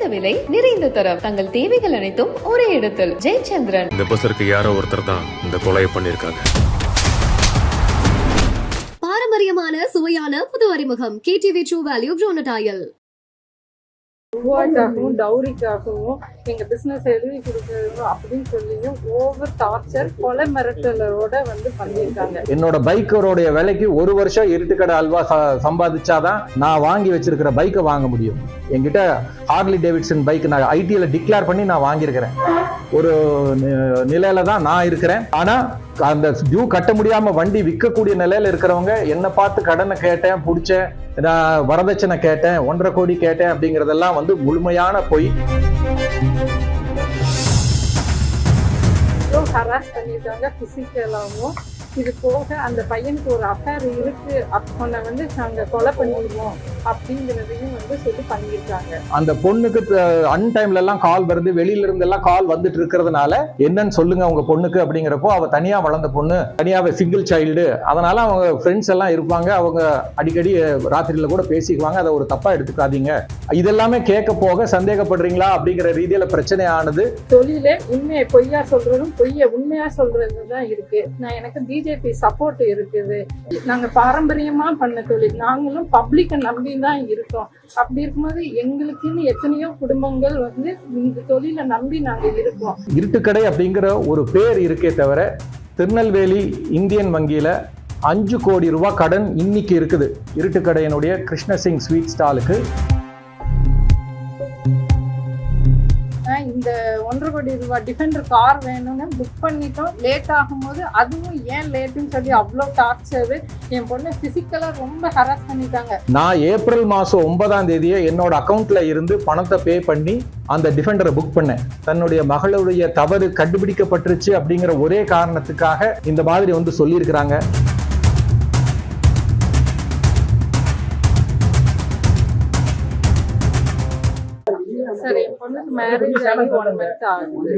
குறைந்த விலை நிறைந்த தரம். தங்கள் தேவைகள் அனைத்தும் ஒரே இடத்தில். ஜெயச்சந்திரன். இந்த பஸ்ஸருக்கு யாரோ ஒருத்தர் தான் இந்த கொலையை பண்ணியிருக்காங்க. பாரம்பரியமான சுவையான புது அறிமுகம். கேடிவி ட்ரூ வேல்யூ ப்ரோனடாயல் ரூபாய்க்காகவும் டௌரிக்காகவும் எங்க பிசினஸ் எழுதி கொடுக்கறது அப்படின்னு சொல்லியும் ஓவர் டார்ச்சர் கொலை மிரட்டலோட வந்து பண்ணியிருக்காங்க. என்னோட பைக்கரோடைய விலைக்கு ஒரு வருஷம் இருட்டுக்கடை அல்வா சம்பாதிச்சாதான் நான் வாங்கி வச்சிருக்கிற பைக்கை வாங்க முடியும். என்கிட்ட ஹார்லி டேவிட்சன் பைக் நான் ஐடியில டிக்ளேர் பண்ணி நான் வாங்கியிருக்கிறேன். ஒரு நிலையில தான் நான் இருக்கிறேன். ஆனா அந்த டியூ கட்ட முடியாம வண்டி விற்கக்கூடிய நிலையில இருக்கிறவங்க என்னை பார்த்து கடனை கேட்டேன் பிடிச்சேன் நான் வரதட்சணை கேட்டேன் ஒன்றரை கோடி கேட்டேன் அப்படிங்கறதெல்லாம் வந்து முழுமையான பொய். ஹராஸ் பிசிக்கலாகவும் இது போக அந்த பையனுக்கு ஒரு அஃபேர் இருக்கு. அவனை வந்து நாங்க கொலை பண்ணிடுவோம் அப்படிங்கிறதையும் வந்து சொல்லி பண்ணியிருக்காங்க. அந்த பொண்ணுக்கு அன்டைம்ல எல்லாம் கால் வருது. வெளியில இருந்து எல்லாம் கால் வந்துட்டு இருக்கிறதுனால என்னன்னு சொல்லுங்க உங்க பொண்ணுக்கு அப்படிங்கிறப்போ அவ தனியா வளர்ந்த பொண்ணு தனியாவே சிங்கிள் சைல்டு அதனால அவங்க ஃப்ரெண்ட்ஸ் எல்லாம் இருப்பாங்க. அவங்க அடிக்கடி ராத்திரியில கூட பேசிக்குவாங்க. அதை ஒரு தப்பா எடுத்துக்காதீங்க. இதெல்லாமே கேட்க போக சந்தேகப்படுறீங்களா அப்படிங்கிற ரீதியில பிரச்சனை ஆனது. தொழிலே உண்மையை பொய்யா சொல்றதும் பொய்யை உண்மையா சொல்றது தான் இருக்கு. நான் எனக்கு பிஜேபி சப்போர்ட் இருக்குது. நாங்க பாரம்பரியமா பண்ண தொழில். நாங்களும் பப்ளிக்கை நம்பி தான் இருக்கோம். அப்படி இருக்கும்போது எங்களுக்குன்னு எத்தனையோ குடும்பங்கள் வந்து இந்த தொழிலை நம்பி நாங்க இருக்கோம். இருட்டுக்கடை அப்படிங்கிற ஒரு பேர் இருக்கே தவிர திருநெல்வேலி இந்தியன் வங்கியில அஞ்சு கோடி ரூபாய் கடன் இன்னைக்கு இருக்குது. இருட்டுக்கடையினுடைய கிருஷ்ணசிங் ஸ்வீட் ஸ்டாலுக்கு. ஒன்றரை கோடி ரூபாய் டிஃபெண்டர் கார் வேணும்னு புக் பண்ணிட்டோம். லேட் ஆகும்போது அதுவும் ஏன் லேட்டுன்னு சொல்லி அவ்வளோ டார்ச்சரு என் பொண்ணை ஃபிசிக்கலாக ரொம்ப ஹராஸ் பண்ணிட்டாங்க. நான் ஏப்ரல் மாதம் ஒன்பதாம் தேதியே என்னோட அக்கௌண்ட்ல இருந்து பணத்தை பே பண்ணி அந்த டிஃபெண்டரை புக் பண்ணேன். தன்னுடைய மகளுடைய தவறு கண்டுபிடிக்கப்பட்டுருச்சு அப்படிங்கிற ஒரே காரணத்துக்காக இந்த மாதிரி வந்து சொல்லியிருக்கிறாங்க. மேரேஜ் ஆகி ஒன் மந்த் ஆகுது.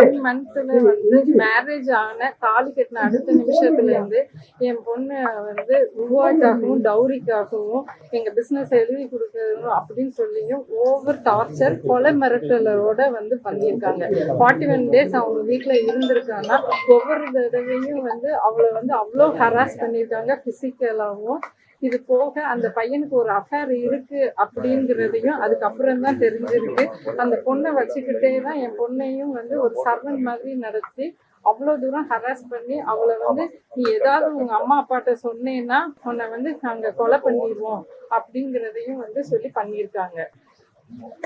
ஒன் மந்த்ல வந்து மேரேஜ் ஆன தாலி கட்டின அடுத்த நிமிஷத்துல இருந்து என் பொண்ணு வந்து ரூபாய்க்காகவும் டௌரிக்காகவும் எங்க பிசினஸ் எழுதி கொடுக்கறதும் அப்படின்னு சொல்லியும் ஓவர் டார்ச்சர் கொலை மிரட்டலோட வந்து பண்ணியிருக்காங்க. ஃபார்ட்டி ஒன் டேஸ் அவங்க வீட்டுல இருந்திருக்காங்கன்னா ஒவ்வொரு தடவையும் வந்து அவளை வந்து அவ்வளோ ஹராஸ் பண்ணியிருக்காங்க பிசிக்கலாகவும் இது போக அந்த பையனுக்கு ஒரு அஃபேர் இருக்கு அப்படிங்கிறதையும் அதுக்கப்புறம் தான் தெரிஞ்சிருக்கு. அந்த பொண்ணை வச்சுக்கிட்டே தான் என் பொண்ணையும் வந்து ஒரு சர்வன் மாதிரி நடத்தி அவ்வளோ தூரம் ஹராஸ் பண்ணி அவளை வந்து நீ ஏதாவது உங்க அம்மா அப்பாட்ட சொன்னேன்னா உன்னை வந்து நாங்கள் கொலை பண்ணிடுவோம் அப்படிங்கிறதையும் வந்து சொல்லி பண்ணியிருக்காங்க.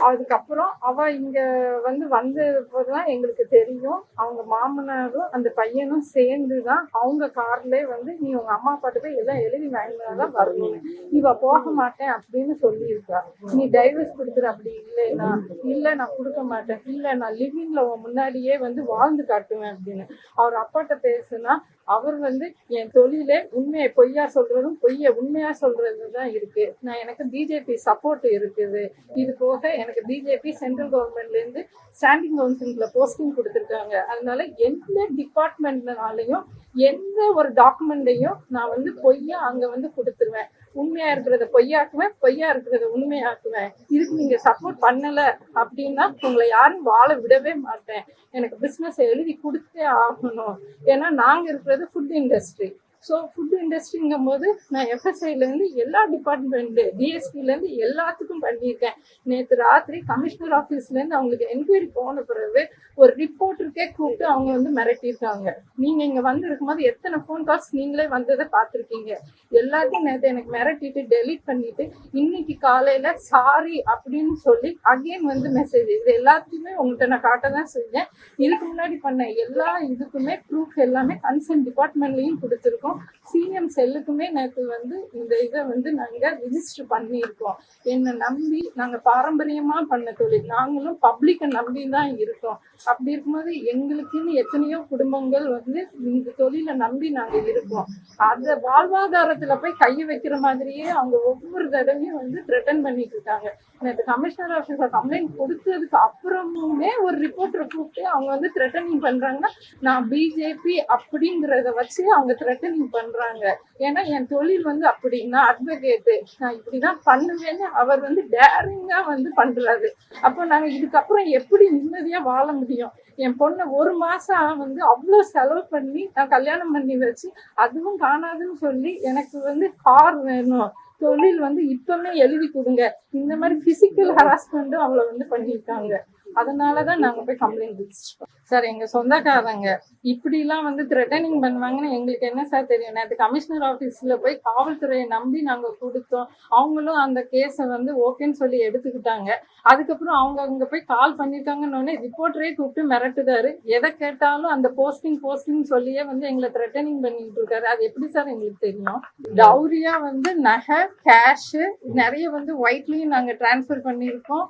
அதுக்கப்புறம் அவ இங்க வந்து வந்ததுதான் எங்களுக்கு தெரியும். அவங்க மாமனாரும் அந்த பையனும் சேர்ந்து தான் அவங்க கார்ல வந்து நீ உங்க அம்மா அப்பாட்ட போய் எல்லாம் எழுதி வாங்கினாதான் வரணும். இவ போக மாட்டேன் அப்படின்னு சொல்லியிருக்கா. நீ டைவர்ஸ் கொடுத்துரு அப்படி இல்லைன்னா இல்ல நான் கொடுக்க மாட்டேன். இல்ல நான் லிவிங்ல முன்னாடியே வந்து வாழ்ந்து காட்டுவேன் அப்படின்னு. அவர் அப்பாட்ட பேசுனா அவர் வந்து என் தொழிலே உண்மையை பொய்யா சொல்றதும் பொய்யை உண்மையா சொல்றது தான் இருக்கு. நான் எனக்கு பிஜேபி சப்போர்ட் இருக்குது. இது போக எனக்கு பிஜேபி சென்ட்ரல் கவர்மெண்ட்ல இருந்து ஸ்டாண்டிங் கவுன்சிலிங்ல போஸ்டிங் கொடுத்துருக்காங்க. அதனால எந்த டிபார்ட்மெண்ட்னாலையும் எந்த ஒரு டாக்குமெண்ட்டையும் நான் வந்து பொய்யா அங்க வந்து கொடுத்துருவேன். உண்மையா இருக்கிறத பொய்யாக்குவேன் பொய்யா இருக்கிறத உண்மையாக்குவேன். இதுக்கு நீங்க சப்போர்ட் பண்ணல அப்படின்னா உங்களை யாரும் வாழ விடவே மாட்டேன். எனக்கு பிசினஸ் எழுதி கொடுத்தே ஆகணும். ஏன்னா நாங்க இருக்கிறது ஃபுட் இண்டஸ்ட்ரி ஸோ ஃபுட் இண்டஸ்ட்ரிங்கும் போது நான் எஃப்எஸ்ஐலேருந்து எல்லா டிபார்ட்மெண்ட்டு டிஎஸ்பிலேருந்து எல்லாத்துக்கும் பண்ணியிருக்கேன். நேற்று ராத்திரி கமிஷனர் ஆஃபீஸ்லேருந்து அவங்களுக்கு என்கொயரி போன பிறகு ஒரு ரிப்போர்ட்டருக்கே கூப்பிட்டு அவங்க வந்து மிரட்டியிருக்காங்க. நீங்கள் இங்கே வந்திருக்கும் போது எத்தனை ஃபோன் கால்ஸ் நீங்களே வந்ததை பார்த்துருக்கீங்க. எல்லாத்தையும் நேற்று எனக்கு மிரட்டிட்டு டெலீட் பண்ணிட்டு இன்னைக்கு காலையில் சாரி அப்படின்னு சொல்லி அகைன் வந்து மெசேஜ் இது எல்லாத்தையுமே உங்கள்கிட்ட நான் காட்ட தான் செஞ்சேன். இதுக்கு முன்னாடி பண்ண எல்லா இதுக்குமே ப்ரூஃப் எல்லாமே கன்சர்ன் டிபார்ட்மெண்ட்லேயும் கொடுத்துருக்கோம். சிஎம் செல்லுக்குமே நேற்று வந்து இந்த இதை வந்து நாங்கள் ரிஜிஸ்டர் பண்ணியிருக்கோம். என்னை நம்பி நாங்கள் பாரம்பரியமாக பண்ண தொழில். நாங்களும் பப்ளிக்கை நம்பி தான் இருக்கோம். அப்படி இருக்கும்போது எங்களுக்குன்னு எத்தனையோ குடும்பங்கள் வந்து இந்த தொழிலை நம்பி நாங்கள் இருக்கோம். அந்த வாழ்வாதாரத்தில் போய் கையை வைக்கிற மாதிரியே அவங்க ஒவ்வொரு தடவையும் வந்து த்ரெட்டன் பண்ணிட்டு இருக்காங்க. நேற்று கமிஷனர் ஆஃபீஸர் கம்ப்ளைண்ட் கொடுத்ததுக்கு அப்புறமுமே ஒரு ரிப்போர்ட்டரை கூப்பிட்டு அவங்க வந்து த்ரெட்டனிங் பண்ணுறாங்கன்னா நான் பிஜேபி அப்படிங்கிறத வச்சு அவங்க த்ரெட்டனிங் த்ரெட்டனிங் பண்றாங்க. ஏன்னா என் தொழில் வந்து அப்படி நான் அட்வொகேட்டு நான் இப்படிதான் பண்ணுவேன்னு அவர் வந்து டேரிங்கா வந்து பண்றாரு. அப்போ நாங்க இதுக்கப்புறம் எப்படி நிம்மதியா வாழ முடியும்? என் பொண்ணை ஒரு மாசம் வந்து அவ்வளோ செலவு பண்ணி நான் கல்யாணம் பண்ணி வச்சு அதுவும் காணாதுன்னு சொல்லி எனக்கு வந்து கார் வேணும். தொழில் வந்து இப்பவுமே எழுதி கொடுங்க. இந்த மாதிரி பிசிக்கல் ஹராஸ்மெண்ட்டும் அவளை வந்து பண்ணியிருக்காங்க. அதனாலதான் நாங்க போய் கம்ப்ளைண்ட் வச்சிருக்கோம் சார் எங்க சொந்தக்காரங்க இப்படிலாம் வந்து த்ரெட்டனிங் பண்ணுவாங்கன்னு எங்களுக்கு என்ன சார் தெரியும்? நேற்று கமிஷனர் ஆஃபீஸில் போய் காவல்துறையை நம்பி நாங்க கொடுத்தோம். அவங்களும் அந்த கேஸை வந்து ஓகேன்னு சொல்லி எடுத்துக்கிட்டாங்க. அதுக்கப்புறம் அவங்க அங்க போய் கால் பண்ணிருக்காங்கன்னு ரிப்போர்ட்டரே கூப்பிட்டு மிரட்டுதாரு எதை கேட்டாலும் அந்த போஸ்டிங் போஸ்டிங் சொல்லியே வந்து எங்களை த்ரெட்டனிங் பண்ணிட்டு இருக்காரு. அது எப்படி சார் எங்களுக்கு தெரியும்? டவுரியா வந்து நகை கேஷ் நிறைய வந்து ஒயிட்லயும் நாங்க டிரான்ஸ்ஃபர் பண்ணியிருக்கோம்.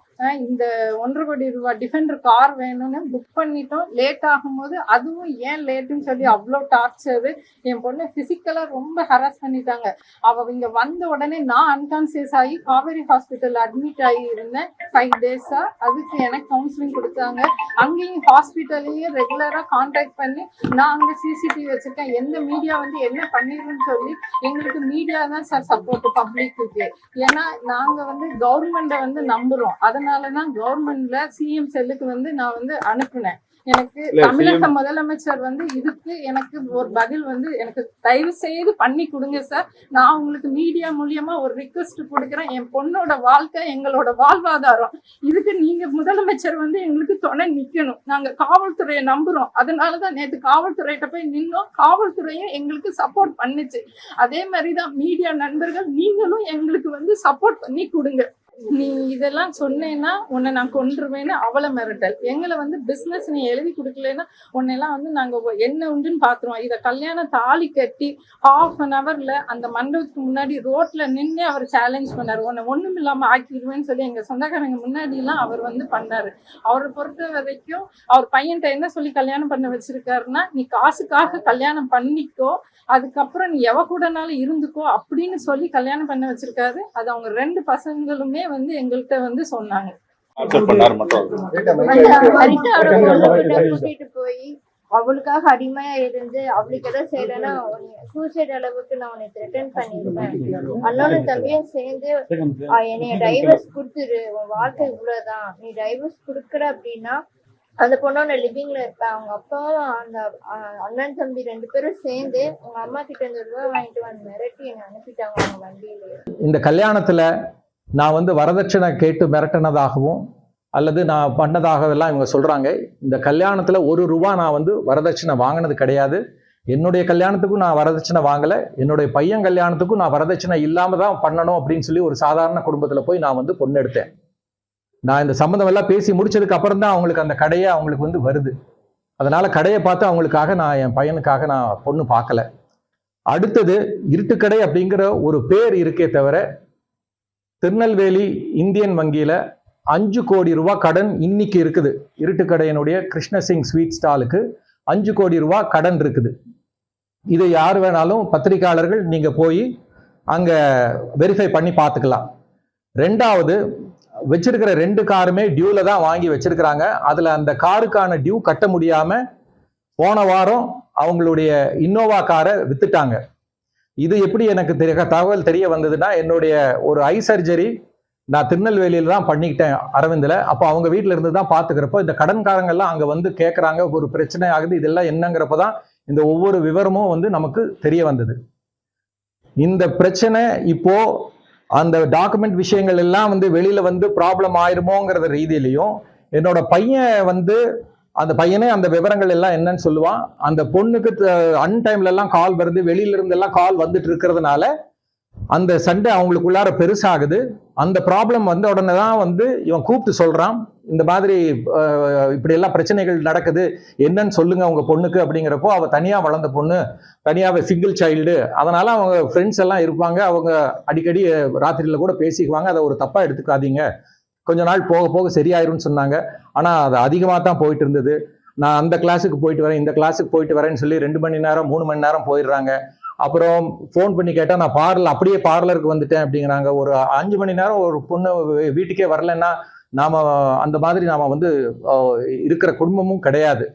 இந்த ஒன்றரை கோடி ரூபாய் டிஃபெண்டர் கார் வேணும்னு புக் பண்ணிட்டோம். லேட் ஆகும்போது அதுவும் ஏன் லேட்டுன்னு சொல்லி அவ்வளோ டார்ச்சரு என் பொண்ணை ஃபிசிக்கலாக ரொம்ப ஹராஸ் பண்ணிட்டாங்க. அவள் இங்கே வந்த உடனே நான் அன்கான்சியஸ் ஆகி காவேரி ஹாஸ்பிட்டலில் அட்மிட் ஆகி இருந்தேன். ஃபைவ் டேஸாக அதுக்கு எனக்கு கவுன்சிலிங் கொடுத்தாங்க. அங்கேயும் ஹாஸ்பிட்டல்லையும் ரெகுலராக கான்டாக்ட் பண்ணி நான் அங்கே சிசிடிவி வச்சுருக்கேன். எந்த மீடியா வந்து என்ன பண்ணிடுன்னு சொல்லி எங்களுக்கு மீடியா தான் சார் சப்போர்ட் பப்ளிக்கு ஏன்னா நாங்கள் வந்து கவர்மெண்ட்டை வந்து நம்புகிறோம் அதனால தான் கவர்மெண்ட்ல சிஎம் செல்லுக்கு வந்து நான் வந்து அனுப்புனேன். எனக்கு தமிழக முதலமைச்சர் வந்து இதுக்கு எனக்கு ஒரு பதில் வந்து எனக்கு தயவு செய்து பண்ணி கொடுங்க சார். நான் உங்களுக்கு மீடியா மூலியமா ஒரு ரிக்வெஸ்ட் கொடுக்குறேன். என் பொண்ணோட வாழ்க்கை எங்களோட வாழ்வாதாரம். இதுக்கு நீங்க முதலமைச்சர் வந்து எங்களுக்கு துணை நிக்கணும். நாங்க காவல்துறையை நம்புறோம். அதனாலதான் நேத்து காவல்துறையிட்ட போய் நின்னோம். காவல்துறையும் எங்களுக்கு சப்போர்ட் பண்ணுச்சு. அதே மாதிரிதான் மீடியா நண்பர்கள் நீங்களும் எங்களுக்கு வந்து சப்போர்ட் பண்ணி கொடுங்க. நீ இதெல்லாம் சொன்னேன்னா உன்னை நான் கொன்றுவேன்னு அவளை மிரட்டல். எங்களை வந்து பிசினஸ் நீ எழுதி கொடுக்கலன்னா உன்னையெல்லாம் வந்து நாங்க என்ன உண்டுன்னு பாத்துருவோம். இதை கல்யாணம் தாலி கட்டி ஹாஃப் அன் ஹவர்ல அந்த மண்டபத்துக்கு முன்னாடி ரோட்ல நின்று அவர் சேலஞ்ச் பண்ணாரு. உன்னை ஒண்ணும் இல்லாம ஆக்கிடுவேன்னு சொல்லி எங்க சொந்தக்காரங்க முன்னாடி எல்லாம் அவர் வந்து பண்ணாரு. அவரை பொறுத்த வரைக்கும் அவர் பையன்கிட்ட என்ன சொல்லி கல்யாணம் பண்ண வச்சிருக்காருன்னா நீ காசுக்காக கல்யாணம் பண்ணிக்கோ அதுக்கப்புறம் நீ எவ கூடனாலும் இருந்துக்கோ அப்படின்னு சொல்லி கல்யாணம் பண்ண வச்சிருக்காரு. அது அவங்க ரெண்டு பசங்களுமே வந்து எங்கள்கிட்ட வந்து சொன்னாங்க. கூட்டிட்டு போய் அவளுக்காக அடிமையா இருந்து அவளுக்கு எதாவது செய்யறேன்னா சூசைட் அளவுக்கு நான் உன்னை த்ரெட்டன் பண்ணிருப்பேன் அண்ணனும் தம்பியும் சேர்ந்து என்னைய டைவர்ஸ் கொடுத்துரு. உன் வாழ்க்கை இவ்வளவுதான். நீ டைவர்ஸ் கொடுக்குற அப்படின்னா அந்த பொண்ணோட லிவிங்ல இருப்ப. அவங்க அப்பாவும் அந்த அண்ணன் தம்பி ரெண்டு பேரும் சேர்ந்து உங்க அம்மா கிட்ட இருந்து ரூபாய் வாங்கிட்டு வந்து மிரட்டி என்னை அனுப்பிட்டாங்க அவங்க வண்டியில. இந்த கல்யாணத்துல நான் வந்து வரதட்சணை கேட்டு மிரட்டினதாகவும் அல்லது நான் பண்ணதாகவெல்லாம் இவங்க சொல்கிறாங்க இந்த கல்யாணத்தில் ஒரு ரூபா நான் வந்து வரதட்சணை வாங்கினது கிடையாது. என்னுடைய கல்யாணத்துக்கும் நான் வரதட்சணை வாங்கலை. என்னுடைய பையன் கல்யாணத்துக்கும் நான் வரதட்சணை இல்லாமல் தான் பண்ணணும் அப்படின்னு சொல்லி ஒரு சாதாரண குடும்பத்தில் போய் நான் வந்து பொண்ணு எடுத்தேன் நான் இந்த சம்மந்தம் எல்லாம் பேசி முடிச்சதுக்கு அப்புறம் தான் அவங்களுக்கு அந்த கடையை அவங்களுக்கு வந்து வருது. அதனால் கடையை பார்த்து அவங்களுக்காக நான் என் பையனுக்காக நான் பொண்ணு பார்க்கல. அடுத்தது இருட்டுக்கடை அப்படிங்கிற ஒரு பேர் இருக்கே தவிர திருநெல்வேலி இந்தியன் வங்கியில் அஞ்சு கோடி ரூபா கடன் இன்னைக்கு இருக்குது. இருட்டுக்கடையினுடைய கிருஷ்ணசிங் ஸ்வீட் ஸ்டாலுக்கு அஞ்சு கோடி ரூபா கடன் இருக்குது. இதை யார் வேணாலும் பத்திரிக்கையாளர்கள் நீங்கள் போய் அங்கே வெரிஃபை பண்ணி பார்த்துக்கலாம். ரெண்டாவது வச்சிருக்கிற ரெண்டு காருமே டியூவில் தான் வாங்கி வச்சிருக்கிறாங்க. அதில் அந்த காருக்கான டியூ கட்ட முடியாமல் போன வாரம் அவங்களுடைய இன்னோவா காரை வித்துட்டாங்க. இது எப்படி எனக்கு தெரிய தகவல் தெரிய வந்ததுன்னா என்னுடைய ஒரு ஐ சர்ஜரி நான் திருநெல்வேலியில தான் பண்ணிக்கிட்டேன் அரவிந்தில். அப்போ அவங்க வீட்டில் இருந்து தான் பார்த்துக்கிறப்போ இந்த கடன்காரங்கெல்லாம் அங்கே வந்து கேட்குறாங்க ஒரு பிரச்சனை ஆகுது இதெல்லாம் என்னங்கிறப்ப தான் இந்த ஒவ்வொரு விவரமும் வந்து நமக்கு தெரிய வந்தது. இந்த பிரச்சனை இப்போ அந்த டாக்குமெண்ட் விஷயங்கள் எல்லாம் வந்து வெளியில வந்து ப்ராப்ளம் ஆயிருமோங்கிறத ரீதியிலையும் என்னோட பையன் வந்து அந்த பையனே அந்த விவரங்கள் எல்லாம் என்னன்னு சொல்லுவான் அந்த பொண்ணுக்கு அன்டைம்ல எல்லாம் கால் வருது. வெளியில இருந்து எல்லாம் கால் வந்துட்டு இருக்கிறதுனால அந்த சண்டை அவங்களுக்குள்ளார பெருசாகுது. அந்த ப்ராப்ளம் வந்த உடனே தான் வந்து இவன் கூப்பிட்டு சொல்றான். இந்த மாதிரி இப்படி எல்லாம் பிரச்சனைகள் நடக்குது. என்னன்னு சொல்லுங்க உங்க பொண்ணுக்கு அப்படிங்கிறப்போ அவ தனியா வளர்ந்த பொண்ணு தனியாக சிங்கிள் சைல்டு அதனால அவங்க ஃப்ரெண்ட்ஸ் எல்லாம் இருப்பாங்க. அவங்க அடிக்கடி ராத்திரியில் ராத்திரியில கூட பேசிக்குவாங்க. அதை ஒரு தப்பா எடுத்துக்காதீங்க. கொஞ்ச நாள் போக போக சரியாயிரும்னு சொன்னாங்க. ஆனால் அது அதிகமாக தான் போயிட்டு இருந்தது நான் அந்த கிளாஸுக்கு போயிட்டு வரேன் இந்த கிளாஸுக்கு போயிட்டு வரேன்னு சொல்லி ரெண்டு மணி நேரம் மூணு மணி நேரம் போயிடுறாங்க. அப்புறம் ஃபோன் பண்ணி கேட்டால் நான் பார்லர் அப்படியே பார்லருக்கு வந்துட்டேன் அப்படிங்கிறாங்க. ஒரு அஞ்சு மணி நேரம் ஒரு பொண்ணு வீட்டுக்கே வரலைன்னா நாம் அந்த மாதிரி நாம் வந்து இருக்கிற குடும்பமும் கிடையாது.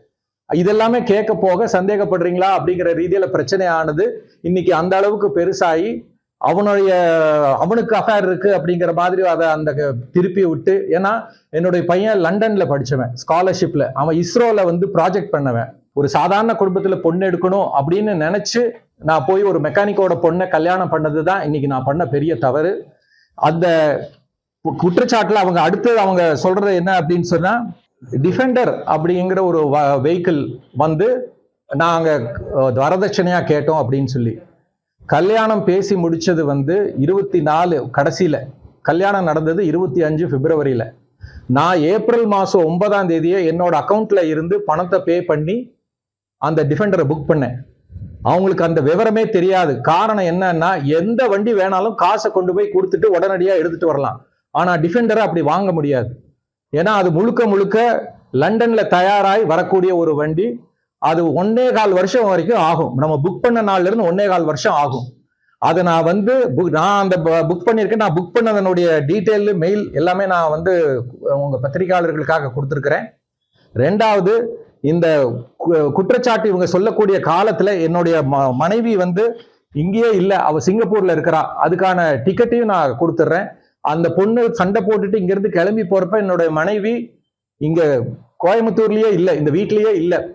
இதெல்லாமே கேட்க போக சந்தேகப்படுறீங்களா? அப்படிங்கிற ரீதியில் பிரச்சனை ஆனது இன்னைக்கு அந்த அளவுக்கு பெருசாகி அவனுடைய அவனுக்கு அஃபேர் இருக்கு அப்படிங்கிற மாதிரி அதை அந்த திருப்பி விட்டு ஏன்னா என்னுடைய பையன் லண்டன்ல படிச்சவன் ஸ்காலர்ஷிப்ல அவன் இஸ்ரோல வந்து ப்ராஜெக்ட் பண்ணவன். ஒரு சாதாரண குடும்பத்துல பொண்ணு எடுக்கணும் அப்படின்னு நினைச்சு நான் போய் ஒரு மெக்கானிக்கோட பொண்ணை கல்யாணம் பண்ணது தான் இன்னைக்கு நான் பண்ண பெரிய தவறு. அந்த கு- குற்றச்சாட்டுல அவங்க அடுத்து அவங்க சொல்றது என்ன அப்படின்னு சொன்னா டிஃபெண்டர் அப்படிங்கிற ஒரு வெஹிக்கிள் வந்து நாங்க வரதட்சணையாக வரதட்சணையா கேட்டோம் அப்படின்னு சொல்லி. கல்யாணம் பேசி முடித்தது வந்து இருபத்தி நாலு கடைசியில். கல்யாணம் நடந்தது இருபத்தி அஞ்சு பிப்ரவரியில். நான் ஏப்ரல் மாதம் ஒன்பதாம் தேதியே என்னோட அக்கௌண்ட்டில் இருந்து பணத்தை பே பண்ணி அந்த டிஃபெண்டரை புக் பண்ணேன். அவங்களுக்கு அந்த விவரமே தெரியாது. காரணம் என்னன்னா எந்த வண்டி வேணாலும் காசை கொண்டு போய் கொடுத்துட்டு உடனடியாக எடுத்துட்டு வரலாம். ஆனால் டிஃபெண்டரை அப்படி வாங்க முடியாது. ஏன்னா அது முழுக்க முழுக்க லண்டனில் தயாராகி வரக்கூடிய ஒரு வண்டி. அது ஒன்னே கால் வருஷம் வரைக்கும் ஆகும். நம்ம புக் பண்ண நாள்ல இருந்து ஒன்னே கால் வருஷம் ஆகும். அதை நான் வந்து நான் அந்த புக் பண்ணியிருக்கேன். நான் புக் பண்ணதனுடைய டீட்டெயில் மெயில் எல்லாமே நான் வந்து உங்க பத்திரிகையாளர்களுக்காக கொடுத்துருக்குறேன். ரெண்டாவது இந்த கு- குற்றச்சாட்டு இவங்க சொல்லக்கூடிய காலத்துல என்னுடைய ம- மனைவி வந்து இங்கேயே இல்லை. அவ சிங்கப்பூர்ல இருக்கிறா. அதுக்கான டிக்கெட்டையும் நான் கொடுத்துட்றேன். அந்த பொண்ணு சண்டை போட்டுட்டு இங்கிருந்து கிளம்பி போறப்ப என்னுடைய மனைவி இங்க கோயம்புத்தூர்லயே இல்லை. இந்த வீட்லயே இல்லை.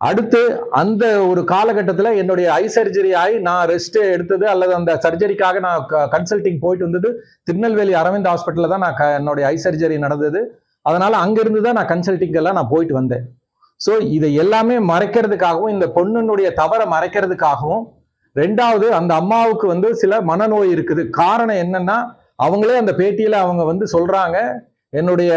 அடுத்து அந்த ஒரு காலகட்டத்தில் என்னுடைய ஐ சர்ஜரி ஆகி நான் ரெஸ்ட் எடுத்தது அல்லது அந்த சர்ஜரிக்காக நான் கன்சல்டிங் போயிட்டு வந்தது திருநெல்வேலி அரவிந்த் ஹாஸ்பிட்டலில் தான் நான் க- என்னுடைய ஐ சர்ஜரி நடந்தது. அதனால் அங்கேருந்து தான் நான் கன்சல்டிங் நான் போயிட்டு வந்தேன். ஸோ இதை எல்லாமே மறைக்கிறதுக்காகவும் இந்த பொண்ணுனுடைய தவறை மறைக்கிறதுக்காகவும் ரெண்டாவது அந்த அம்மாவுக்கு வந்து சில மனநோய் இருக்குது. காரணம் என்னன்னா அவங்களே அந்த பேட்டியில் அவங்க வந்து சொல்கிறாங்க என்னுடைய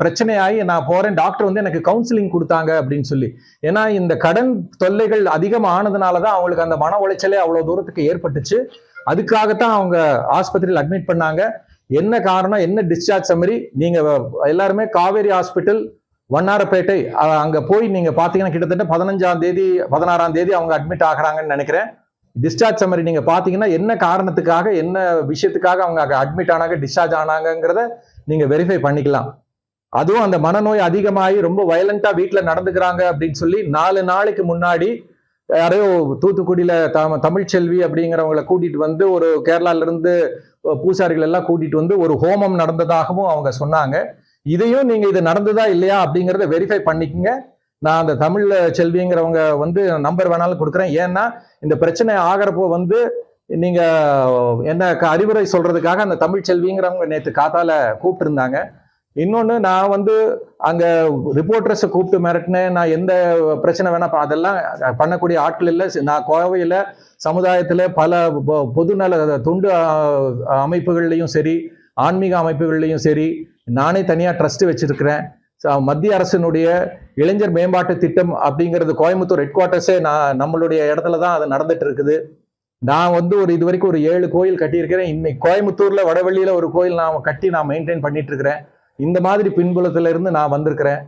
பிரச்சனையாகி நான் போகிறேன் டாக்டர் வந்து எனக்கு கவுன்சிலிங் கொடுத்தாங்க அப்படின்னு சொல்லி. ஏன்னா இந்த கடன் தொல்லைகள் அதிகமாக ஆனதுனால தான் அவங்களுக்கு அந்த மன உளைச்சலே அவ்வளோ தூரத்துக்கு ஏற்பட்டுச்சு. அதுக்காகத்தான் அவங்க ஆஸ்பத்திரியில் அட்மிட் பண்ணாங்க. என்ன காரணம் என்ன டிஸ்சார்ஜ் சம்மரி நீங்கள் எல்லாருமே காவேரி ஹாஸ்பிட்டல் வண்ணாரப்பேட்டை அங்கே போய் நீங்கள் பார்த்தீங்கன்னா கிட்டத்தட்ட பதினஞ்சாம் தேதி பதினாறாம் தேதி அவங்க அட்மிட் ஆகிறாங்கன்னு நினைக்கிறேன். டிஸ்சார்ஜ் சம்மரி நீங்க பாத்தீங்கன்னா என்ன காரணத்துக்காக என்ன விஷயத்துக்காக அவங்க அட்மிட் ஆனாங்க டிஸ்சார்ஜ் ஆனாங்கங்கிறத நீங்க வெரிஃபை பண்ணிக்கலாம். அதுவும் அந்த மனநோய் அதிகமாகி ரொம்ப வயலண்டா வீட்டில் நடந்துக்கிறாங்க அப்படின்னு சொல்லி நாலு நாளைக்கு முன்னாடி யாரையோ தூத்துக்குடியில தம தமிழ்ச்செல்வி அப்படிங்கிறவங்கள கூட்டிட்டு வந்து ஒரு கேரளாவிலேருந்து பூசாரிகள் எல்லாம் கூட்டிட்டு வந்து ஒரு ஹோமம் நடந்ததாகவும் அவங்க சொன்னாங்க. இதையும் நீங்க இது நடந்ததா இல்லையா அப்படிங்கிறத வெரிஃபை பண்ணிக்கங்க. நான் அந்த தமிழ் செல்விங்கிறவங்க வந்து நம்பர் வேணாலும் கொடுக்குறேன். ஏன்னா இந்த பிரச்சனை ஆகிறப்போ வந்து நீங்க என்ன க- அறிவுரை சொல்றதுக்காக அந்த தமிழ் செல்விங்கிறவங்க நேற்று காத்தால கூப்பிட்டு இருந்தாங்க இன்னொன்று நான் வந்து அங்கே ரிப்போர்ட்டர்ஸை கூப்பிட்டு மிரட்டினேன். நான் எந்த பிரச்சனை வேணா அதெல்லாம் பண்ணக்கூடிய ஆட்கள் இல்லை. நான் கோவையில் சமுதாயத்தில் பல பொதுநல தொண்டு அமைப்புகள்லையும் சரி ஆன்மீக அமைப்புகள்லையும் சரி நானே தனியாக ட்ரஸ்ட் வச்சுருக்கிறேன். மத்திய அரசினுடைய இளைஞர் மேம்பாட்டு திட்டம் அப்படிங்கிறது கோயம்புத்தூர் ஹெட் குவார்ட்டர்ஸே நான் நம்மளுடைய இடத்துல தான் அது நடந்துட்டு இருக்குது. நான் வந்து ஒரு இது வரைக்கும் ஒரு ஏழு கோயில் கட்டியிருக்கிறேன். இன்னைக்கு கோயம்புத்தூர்ல வடவள்ளியில ஒரு கோயில் நான் கட்டி நான் மெயின்டைன் பண்ணிட்டு இருக்கிறேன் இந்த மாதிரி பின்புலத்துல இருந்து நான் வந்திருக்கிறேன்.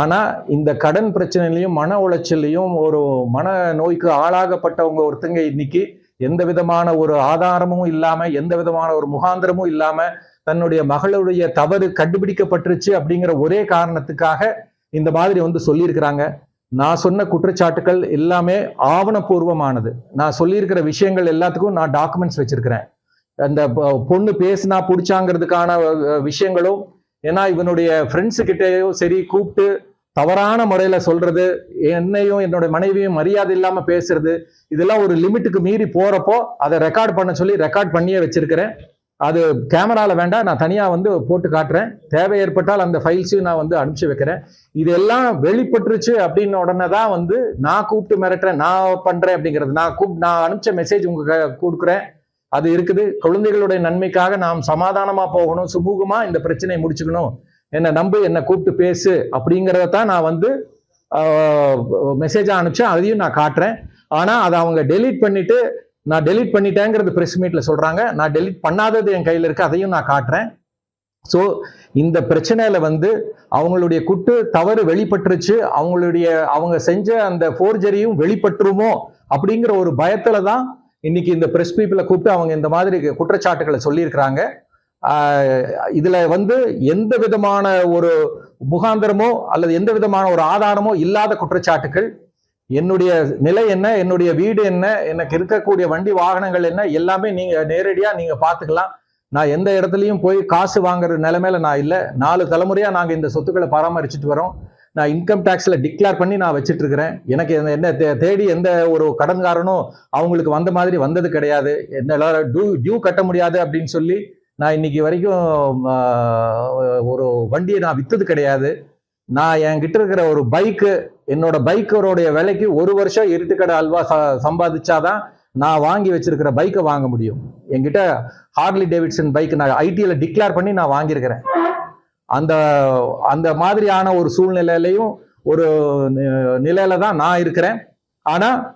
ஆனா இந்த கடன் பிரச்சனையிலையும் மன உளைச்சல்லையும் ஒரு மன நோய்க்கு ஆளாகப்பட்டவங்க ஒருத்தங்க இன்னைக்கு எந்த விதமான ஒரு ஆதாரமும் இல்லாம எந்த விதமான ஒரு முகாந்திரமும் இல்லாம தன்னுடைய மகளுடைய தவறு கண்டுபிடிக்கப்பட்டுருச்சு அப்படிங்கிற ஒரே காரணத்துக்காக இந்த மாதிரி வந்து சொல்லியிருக்கிறாங்க. நான் சொன்ன குற்றச்சாட்டுகள் எல்லாமே ஆவணப்பூர்வமானது. நான் சொல்லியிருக்கிற விஷயங்கள் எல்லாத்துக்கும் நான் டாக்குமெண்ட்ஸ் வச்சிருக்கிறேன். அந்த பொ- பொண்ணு பேசினா பிடிச்சாங்கிறதுக்கான விஷயங்களும் ஏன்னா இவனுடைய ஃப்ரெண்ட்ஸு கிட்டேயும் சரி கூப்பிட்டு தவறான முறையில் சொல்றது என்னையும் என்னோட மனைவியும் மரியாதை இல்லாமல் பேசுறது இதெல்லாம் ஒரு லிமிட்டுக்கு மீறி போறப்போ அதை ரெக்கார்ட் பண்ண சொல்லி ரெக்கார்ட் பண்ணியே வச்சிருக்கிறேன். அது கேமராவில் வேண்டாம் நான் தனியாக வந்து போட்டு காட்டுறேன். தேவை ஏற்பட்டால் அந்த ஃபைல்ஸையும் நான் வந்து அனுப்பிச்சு வைக்கிறேன். இதெல்லாம் வெளிப்பட்டுருச்சு அப்படின்னு உடனே தான் வந்து நான் கூப்பிட்டு மிரட்டுறேன் நான் பண்ணுறேன் அப்படிங்கிறது. நான் கூப் நான் அனுப்பிச்ச மெசேஜ் உங்களுக்கு கொடுக்குறேன். அது இருக்குது. குழந்தைகளுடைய நன்மைக்காக நாம் சமாதானமாக போகணும். சுமூகமாக இந்த பிரச்சனையை முடிச்சுக்கணும். என்னை நம்பு என்னை கூப்பிட்டு பேசு அப்படிங்கிறத தான் நான் வந்து மெசேஜாக அனுப்பிச்சேன். அதையும் நான் காட்டுறேன். ஆனால் அதை அவங்க டெலீட் பண்ணிவிட்டு நான் டெலீட் பண்ணிட்டேங்கிறது ப்ரெஸ் மீட்டில் சொல்கிறாங்க நான் டெலிட் பண்ணாதது என் கையில் இருக்குது அதையும் நான் காட்டுறேன். ஸோ இந்த பிரச்சனையில் வந்து அவங்களுடைய குட்டு தவறு வெளிப்பட்டுருச்சு. அவங்களுடைய அவங்க செஞ்ச அந்த ஃபோர்ஜரியும் வெளிப்பட்டுருமோ அப்படிங்கிற ஒரு பயத்தில் தான் இன்னைக்கு இந்த ப்ரெஸ் பீப்புளை கூப்பிட்டு அவங்க இந்த மாதிரி குற்றச்சாட்டுகளை சொல்லியிருக்கிறாங்க. இதில் வந்து எந்த விதமான ஒரு முகாந்திரமோ அல்லது எந்த விதமான ஒரு ஆதாரமோ இல்லாத குற்றச்சாட்டுகள் என்னுடைய நிலை என்ன? என்னுடைய வீடு என்ன? எனக்கு இருக்கக்கூடிய வண்டி வாகனங்கள் என்ன? எல்லாமே நீங்க நேரடியா நீங்க பாத்துக்கலாம் நான் எந்த இடத்துலையும் போய் காசு வாங்குற நிலைமையில நான் இல்லை. நாலு தலைமுறையா நாங்க இந்த சொத்துக்களை பராமரிச்சுட்டு வரோம். நான் இன்கம் டேக்ஸில் டிக்ளேர் பண்ணி நான் வச்சுட்டு இருக்கிறேன் எனக்கு என்ன- என்ன தே- தேடி எந்த ஒரு கடன்காரனும் அவங்களுக்கு வந்த மாதிரி வந்தது கிடையாது. என்ன டியூ டியூ கட்ட முடியாது அப்படின்னு சொல்லி நான் இன்னைக்கு வரைக்கும் ஒரு வண்டியை நான் விற்றது கிடையாது. நான் என்கிட்ட இருக்கிற ஒரு பைக்கு என்னோட பைக்கரோடைய விலைக்கு ஒரு வருஷம் இருட்டுக்கடை அல்வா ச- சம்பாதிச்சாதான் நான் வாங்கி வச்சிருக்கிற பைக்கை வாங்க முடியும். என்கிட்ட ஹார்லி டேவிட்சன் பைக் நான் ஐடியில் டிக்ளேர் பண்ணி நான் வாங்கியிருக்கிறேன். அந்த அந்த மாதிரியான ஒரு சூழ்நிலையிலையும் ஒரு நிலையில தான் நான் இருக்கிறேன். ஆனா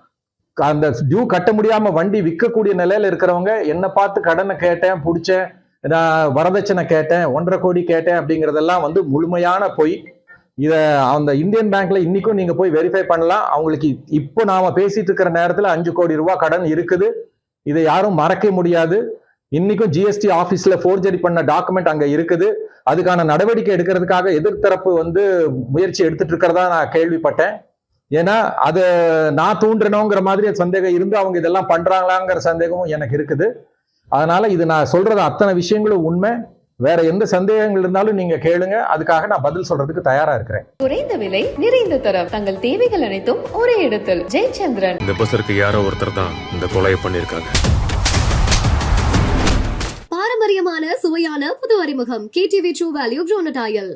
அந்த டியூ கட்ட முடியாம வண்டி விற்கக்கூடிய நிலையில இருக்கிறவங்க என்னை பார்த்து கடனை கேட்டேன் பிடிச்சேன் நான் வரதட்சணை கேட்டேன் ஒன்றரை கோடி கேட்டேன் அப்படிங்கிறதெல்லாம் வந்து முழுமையான பொய். இதை அந்த இந்தியன் பேங்க்ல இன்னைக்கும் நீங்க போய் வெரிஃபை பண்ணலாம். அவங்களுக்கு இப்போ நாம பேசிட்டு இருக்கிற நேரத்தில் அஞ்சு கோடி ரூபாய் கடன் இருக்குது. இதை யாரும் மறக்க முடியாது. இன்னைக்கும் ஜிஎஸ்டி ஆபீஸ்ல ஃபோர்ஜரி பண்ண டாக்குமெண்ட் அங்க இருக்குது. அதுக்கான நடவடிக்கை எடுக்கிறதுக்காக எதிர்த்தரப்பு வந்து முயற்சி எடுத்துட்டு இருக்கிறதா நான் கேள்விப்பட்டேன். ஏன்னா அது நான் தூண்டுறணுங்கிற மாதிரி சந்தேகம் இருந்து அவங்க இதெல்லாம் பண்றாங்களாங்கிற சந்தேகமும் எனக்கு இருக்குது. அதனால இது நான் சொல்றது அத்தனை விஷயங்களும் உண்மை. வேற எந்த சந்தேகங்கள் இருந்தாலும் நீங்க கேளுங்க. அதுக்காக நான் பதில் சொல்றதுக்கு தயாரா இருக்கிறேன். குறைந்த விலை நிறைந்த தரம். தங்கள் தேவைகள் அனைத்தும் ஒரே இடத்தில். ஜெயச்சந்திரன். இந்த பஸ்ஸருக்கு யாரோ ஒருத்தர் தான் இந்த கொலையை பண்ணியிருக்காங்க. பாரம்பரியமான சுவையான புது அறிமுகம். KTV true value ப்ரோனடாயல்